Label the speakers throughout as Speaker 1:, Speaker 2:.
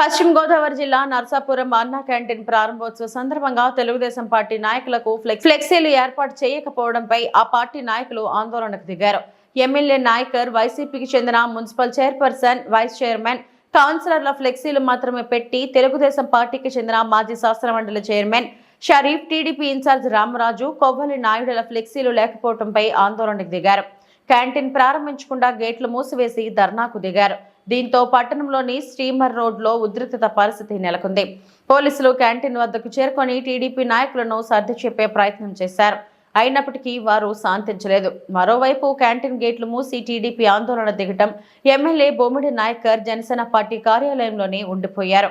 Speaker 1: పశ్చిమ గోదావరి జిల్లా నర్సాపురం అన్నా క్యాంటీన్ ప్రారంభోత్సవ సందర్భంగా తెలుగుదేశం పార్టీ నాయకులకు ఫ్లెక్- ఫ్లెక్సీలు ఏర్పాటు చేయకపోవడంపై ఆ పార్టీ నాయకులు ఆందోళనకు దిగారు. ఎమ్మెల్యే నాయకర్ వైసీపీకి చెందిన మున్సిపల్ చైర్పర్సన్ వైస్ చైర్మన్ కౌన్సిలర్ల ఫ్లెక్సీలు మాత్రమే పెట్టి తెలుగుదేశం పార్టీకి చెందిన మాజీ శాసనమండలి chairman Sharif TDP in charge Ramaraju Kovvali నాయుడుల ఫ్లెక్సీలు లేకపోవడంపై ఆందోళనకు దిగారు. క్యాంటీన్ ప్రారంభించకుండా గేట్లు మూసివేసి ధర్నాకు దిగారు. దీంతో పట్టణంలోని స్టీమర్ రోడ్లో ఉద్రిక్తత పరిస్థితి నెలకొంది. పోలీసులు క్యాంటీన్ వద్దకు చేరుకొని టీడీపీ నాయకులను సర్ది చెప్పే ప్రయత్నం చేశారు. అయినప్పటికీ వారు శాంతించలేదు. మరోవైపు క్యాంటీన్ గేట్లు మూసి టీడీపీ ఆందోళన దిగటం ఎమ్మెల్యే బొమ్మిడి నాయకర్ జనసేన పార్టీ కార్యాలయంలోనే ఉండిపోయారు.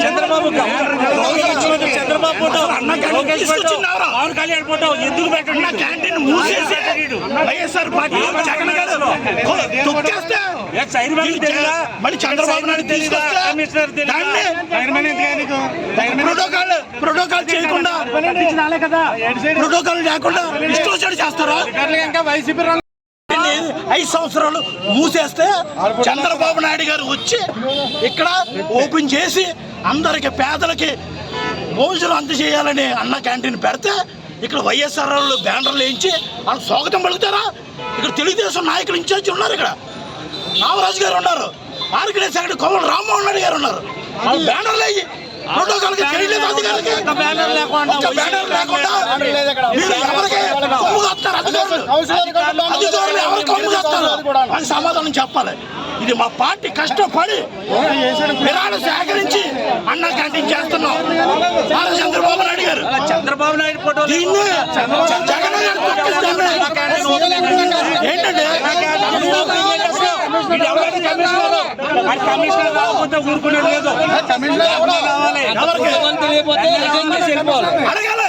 Speaker 2: చంద్రబాబు చంద్రబాబు పవన్ కళ్యాణ్ ఫోటో ఎందుకు పెట్టండి క్యాంటీన్ మూసేసి వైఎస్ఆర్ పార్టీ జగన్ గారు
Speaker 3: మళ్ళీ చంద్రబాబు నాయుడు
Speaker 2: తెలియదా కమిషనర్
Speaker 3: ప్రోటోకాల్ ప్రోటోకాల్ చేయకుండా ప్రోటోకాల్ లేకుండా ఇష్టం వచ్చాడు చేస్తారా ఐదు సంవత్సరాలు మూసేస్తే చంద్రబాబు నాయుడు గారు వచ్చి ఇక్కడ ఓపెన్ చేసి అందరికి పేదలకి భోజనం అందజేయాలని అన్న క్యాంటీన్ పెడితే ఇక్కడ వైఎస్ఆర్ వాళ్ళు బ్యానర్లు వేయించి వాళ్ళు స్వాగతం పలుకుతారా? ఇక్కడ తెలుగుదేశం నాయకులు ఇన్ఛార్జి ఉన్నారు ఇక్కడ. రామరాజు గారు ఉన్నారు. ఆర్గనైజ్ సెక్రటరీ కోమల రామ్మోహన్ రెడ్డి గారు ఉన్నారు. వాళ్ళు బ్యానర్లు వేయి. ప్రోటోకాల్ తెలియలేదు అధికారులకి.
Speaker 2: ఒక బ్యానర్ లేకుండా
Speaker 3: బ్యానర్ లేకుండా మీరు ఎవరికి కొమ్ము కాస్తారు అధికారులు అధికారులు ఎవరు కొమ్ము అని సమాధానం చెప్పాలి. ఇది మా పార్టీ కష్టపడి విరాళ సేకరించి అన్న క్యాంటీన్ చేస్తున్నాం. చంద్రబాబు నాయుడు గారు.
Speaker 2: చంద్రబాబు నాయుడు ఫోటో
Speaker 3: దీన్ని జగన్. ఏంటంటే
Speaker 2: కమిషనర్? రాకపోతే ఊరుకునేది లేదు. రావాలి
Speaker 3: ఎవరికి? అడగాలి.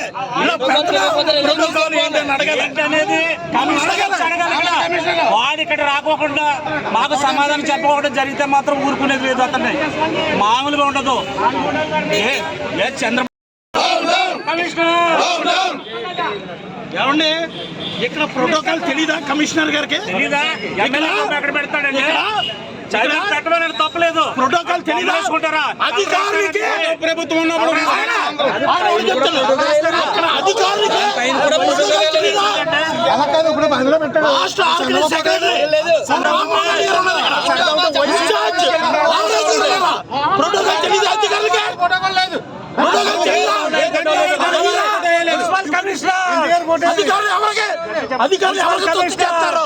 Speaker 2: వాడు ఇక్కడ. రాకోకుండా మాకు సమాధానం చెప్పకుండా జరిగితే మాత్రం ఊరుకునేది లేదు అతన్ని. మామూలుగా ఉండదు. ఏ- చంద్ర కమిషనర్!
Speaker 3: ఏమండి ఇక్కడ ప్రోటోకాల్ తెలీదా కమిషనర్ గారికి?
Speaker 2: తెలీదా? ఎమ్మెల్యే ఎక్కడ పెడతాడండి? పెట్టమని తప్పలేదు.
Speaker 3: ప్రోటోకాల్
Speaker 2: వేసుకుంటారా
Speaker 3: అధికారులకి
Speaker 2: ప్రభుత్వం ఉన్నప్పుడు?
Speaker 3: రాష్ట్ర సెక్రటరీ. ప్రోటోకాల్ ప్రోటోకాల్ అధికారులు ఎవరికి? అధికారులు ఎవరికి తొక్కేస్తారు?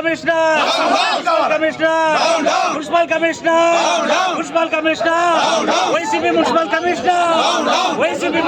Speaker 2: Commissioner. Municipal commissioner. Municipal commissioner. Municipal commissioner. YCP municipal commissioner. YCP